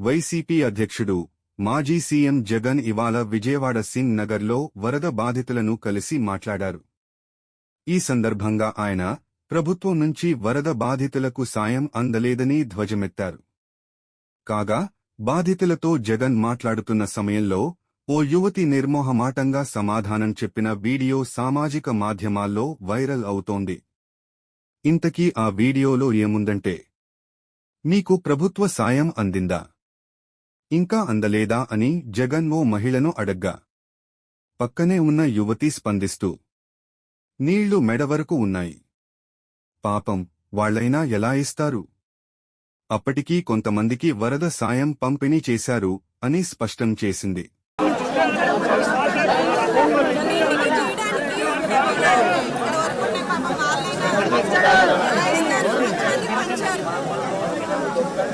YCP అధ్యక్షుడు మాజీ CM Jagan ఇవాళ విజయవాడ సింగ్ నగర్లో వరద బాధితులను కలిసి మాట్లాడారు. ఈ సందర్భంగా ఆయన ప్రభుత్వం నుంచి వరద బాధితులకు సాయం అందలేదని ధ్వజమెత్తారు. కాగా బాధితులతో జగన్ మాట్లాడుతున్న సమయంలో ఓ యువతి నిర్మోహమాటంగా సమాధానం చెప్పిన వీడియో సామాజిక మాధ్యమాల్లో వైరల్ అవుతోంది. ఇంతకీ ఆ వీడియోలో ఏముందంటే మీకు ప్రభుత్వ సాయం అందిందా? ఇంకా అందలేదా అని జగన్ ఓ మహిళను అడగ్గా. పక్కనే ఉన్న యువతి స్పందిస్తూ నీళ్ళు మెడ వరకు ఉన్నాయి. పాపం వాళ్ళైనా ఎలా ఇస్తారు? అప్పటికీ కొంతమందికి వరద సాయం పంపిణీ చేశారు అని స్పష్టం చేసింది.